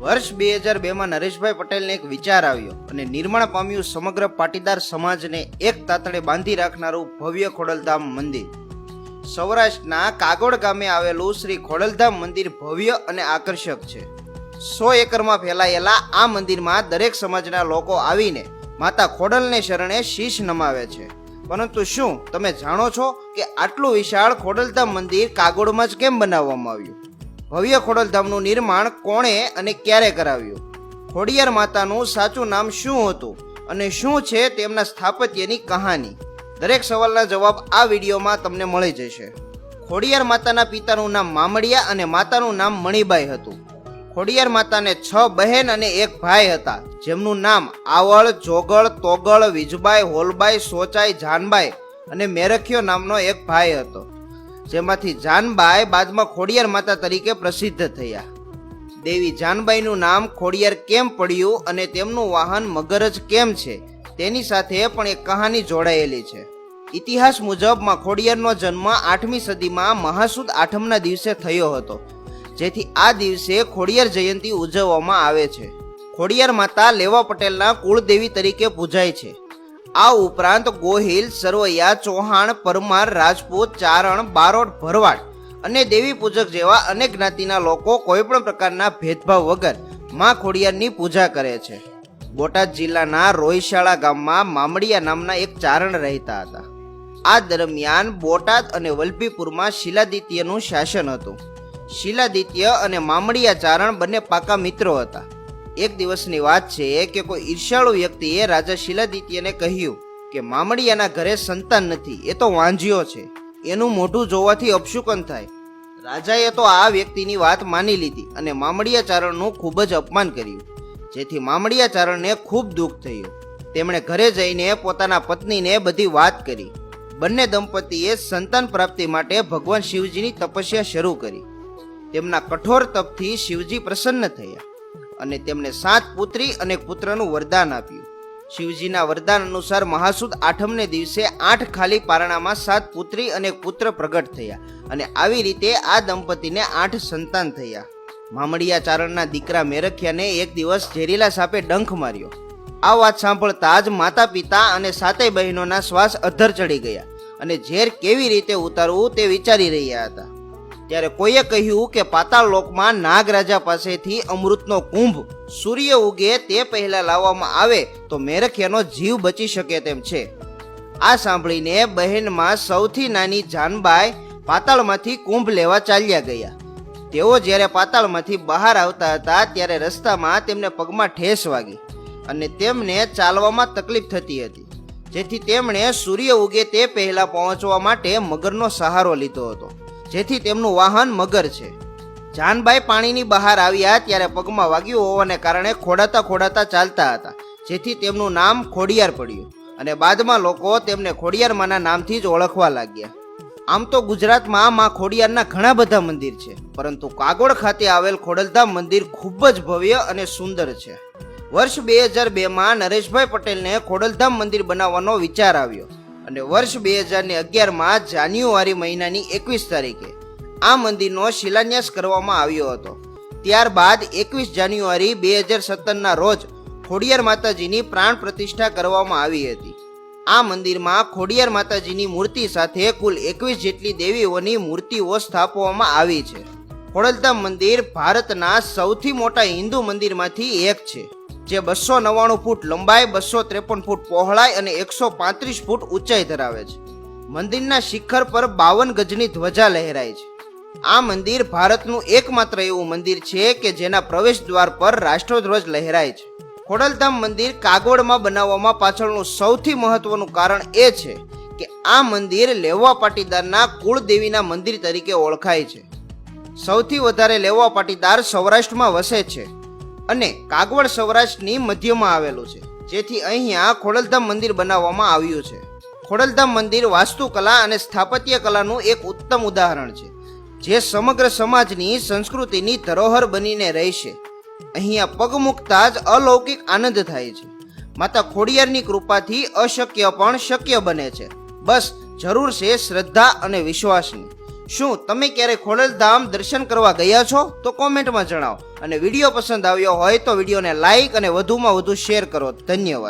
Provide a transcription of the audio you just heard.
વર્ષ બે હજાર બેમાં નરેશભાઈ પટેલને એક વિચાર આવ્યો અને નિર્માણ પામ્યું સમગ્ર પાટીદાર સમાજને એક તાતડે બાંધી રાખનારું ભવ્ય ખોડલધામ મંદિર. સૌરાષ્ટ્રના કાગોડ ગામે આવેલું શ્રી ખોડલધામ મંદિર ભવ્ય અને આકર્ષક છે. સો એકરમાં ફેલાયેલા આ મંદિરમાં દરેક સમાજના લોકો આવીને માતા ખોડલને શરણે શીશ નમાવે છે. પરંતુ શું તમે જાણો છો કે આટલું વિશાળ ખોડલધામ મંદિર કાગોડમાં જ કેમ બનાવવામાં આવ્યું? ભવ્ય ખોડલધામનું નિર્માણ કોણે અને ક્યારે કરાવ્યું? ખોડિયાર માતાનું સાચું નામ શું હતું અને શું છે તેમના સ્થાપત્યની કહાની? દરેક સવાલના જવાબ આ વિડીયોમાં તમને મળી જશે. ખોડિયાર માતાના પિતાનું નામ મામડિયા અને માતાનું નામ મણિબાઈ હતું. ખોડિયાર માતાને છ બહેન અને એક ભાઈ હતા, જેમનું નામ આવળ, જોગળ, તોગળ, વિજબાઈ, હોલબાઈ, સોચાઈ, જાનબાઈ અને મેરખિયો નામનો એક ભાઈ હતો. જેમાંથી જાનબાઈ બાદમાં ખોડિયાર માતા તરીકે પ્રસિદ્ધ થયા. દેવી જાનબાઈનું નામ ખોડિયાર કેમ પડ્યું અને તેમનું વાહન મગરજ કેમ છે? તેની સાથે પણ એક કહાની જોડાયેલી છે. ઇતિહાસ મુજબમાં ખોડિયારનો જન્મ આઠમી સદીમાં મહાસુદ આઠમના દિવસે થયો હતો, જેથી આ દિવસે ખોડિયાર જયંતી ઉજવવામાં આવે છે. ખોડિયાર માતા લેવા પટેલના કુળદેવી તરીકે પૂજાય છે. આ ઉપરાંત ગોહિલ સરવૈયા ચૌહાણ, પરમાર, રાજપૂત, ચારણ, બારોટ, ભરવાડ અને દેવી પૂજક જેવા અનેક જ્ઞાતિના લોકો કોઈ પણ પ્રકારના ભેદભાવ વગર મા ખોડિયારની પૂજા કરે છે. બોટાદ જિલ્લાના રોહિશાળા ગામમાં મામડિયા નામના એક ચારણ રહેતા હતા. આ દરમિયાન બોટાદ અને વલભીપુરમાં શિલાદિત્યનું શાસન હતું. શિલાદિત્ય અને મામડિયા ચારણ બંને પાકા મિત્રો હતા. એક દિવસની વાત છે કે કોઈ ઈર્ષાળુ વ્યક્તિએ રાજા શિલાદિત્યને કહ્યું કે મામડિયાના ઘરે સંતાન નથી, એ તો વાંજ્યો છે. એનું મોઢું જોવાથી અપશુકન થાય. રાજાએ તો આ વ્યક્તિની વાત માની લીધી અને મામડિયા ચારણનું ખૂબ જ અપમાન કર્યું. જેથી મામડિયા ચારણને ખૂબ દુઃખ થયું. તેમણે ઘરે જઈને પોતાના પત્નીને બધી વાત કરી. બંને દંપતીએ સંતાન પ્રાપ્તિ માટે ભગવાન શિવજીની તપસ્યા શરૂ કરી. તેમના કઠોર તપથી શિવજી પ્રસન્ન થયા. અને તેમને સાત પુત્રી અને પુત્રનું વરદાન આપ્યું. શિવજીના વરદાન અનુસાર મહાસુદ આઠમને દિવસે આઠ ખાલી પારણામાં સાત પુત્રી અને પુત્ર પ્રગટ થયા અને આવી રીતે આ દંપતીને આઠ સંતાન થયા. મામડિયા ચારણના દીકરા મેરખિયાને એક દિવસ ઝેરીલા સાપે ડંખ માર્યો. આ વાત સાંભળતા જ માતા પિતા અને સાતેય બહેનોના શ્વાસ અધ્ધર ચડી ગયા અને ઝેર કેવી રીતે ઉતારવું તે વિચારી રહ્યા હતા. ત્યારે કોઈએ કહ્યું કે પાતાળ લોકમાં નાગરાજા પાસેથી અમૃતનો કુંભ સૂર્ય ઉગે તે પહેલા લાવવામાં આવે તો મેરખિયાનો જીવ બચી શકે તેમ છે. આ સાંભળીને બહેનમાં સૌથી નાની જાનબાઈ પાતાળમાંથી કુંભ લેવા ચાલ્યા ગયા. તેઓ જ્યારે પાતાળમાંથી બહાર આવતા હતા ત્યારે રસ્તામાં તેમને પગમાં ઠેસ વાગી અને તેમને ચાલવામાં તકલીફ થતી હતી. જેથી તેમણે સૂર્ય ઉગે તે પહેલા પહોંચવા માટે મગરનો સહારો લીધો હતો. જેથી તેમનું વાહન મગર છે. જાનબાઈ પાણીની બહાર આવ્યા ત્યારે પગમાં વાગ્યું હોવાને કારણે ખોડાતા ખોડાતા ચાલતા હતા, જેથી તેમનું નામ ખોડિયાર પડ્યું અને બાદમાં લોકો તેમને ખોડિયારમાંના નામથી જ ઓળખવા લાગ્યા. આમ તો ગુજરાતમાં માં ખોડિયારના ઘણા બધા મંદિર છે, પરંતુ કાગોળ ખાતે આવેલ ખોડલધામ મંદિર ખૂબ જ ભવ્ય અને સુંદર છે. વર્ષ બે હજાર બેમાં નરેશભાઈ પટેલને ખોડલધામ મંદિર બનાવવાનો વિચાર આવ્યો. અને વર્ષ બે હજાર ને અગિયારમાં જાન્યુઆરી મહિનાની એકવીસ તારીખે આ મંદિરનો શિલાન્યાસ કરવામાં આવ્યો હતો. ત્યારબાદ એકવીસ જાન્યુઆરી બે હજાર સત્તરના રોજ ખોડિયાર માતાજીની પ્રાણ પ્રતિષ્ઠા કરવામાં આવી હતી. આ મંદિરમાં ખોડિયાર માતાજીની મૂર્તિ સાથે કુલ એકવીસ જેટલી દેવીઓની મૂર્તિઓ સ્થાપવામાં આવી છે. ખોડલધામ મંદિર ભારતના સૌથી મોટા હિન્દુ મંદિરમાંથી એક છે. જે બસો નવ્વાણું ફૂટ લંબાઈ, બસો ત્રેપન ફૂટ પહોળાઈ અને એકસો પાંત્રીસ ફૂટ ઊંચાઈ ધરાવે છે. મંદિરના શિખર પર બાવન ગજની ધ્વજા લહેરાય છે. આ મંદિર ભારતનું એકમાત્ર એવું મંદિર છે કે જેના પ્રવેશ દ્વાર પર રાષ્ટ્રધ્વજ લહેરાય છે. ખોડલધામ મંદિર કાગોડમાં બનાવવામાં પાછળનું સૌથી મહત્વનું કારણ એ છે કે આ મંદિર લેવા પાટીદારના કુળદેવીના મંદિર તરીકે ઓળખાય છે. સૌથી વધારે લેવા પાટીદાર સૌરાષ્ટ્રમાં વસે છે. અને કાગવડ સૌરાષ્ટ્રની મધ્યમાં આવેલું છે, જેથી અહીંયા ખોડલધામ મંદિર બનાવવામાં આવ્યું છે. ખોડલધામ મંદિર વાસ્તુકલા અને સ્થાપત્ય કલાનું એક ઉત્તમ ઉદાહરણ છે, જે સમગ્ર સમાજની સંસ્કૃતિની ધરોહર બનીને રહેશે. અહીંયા પગ મૂકતા જ અલૌકિક આનંદ થાય છે. માતા ખોડિયારની કૃપાથી અશક્ય પણ શક્ય બને છે. બસ, જરૂર છે શ્રદ્ધા અને વિશ્વાસની. શું તમે ક્યારે ખોડલધામ દર્શન કરવા ગયા છો? તો કોમેન્ટમાં જણાવો. અને વીડિયો પસંદ આવ્યો હોય તો વિડીયોને લાઈક અને વધુમાં વધુ શેર કરો. ધન્યવાદ.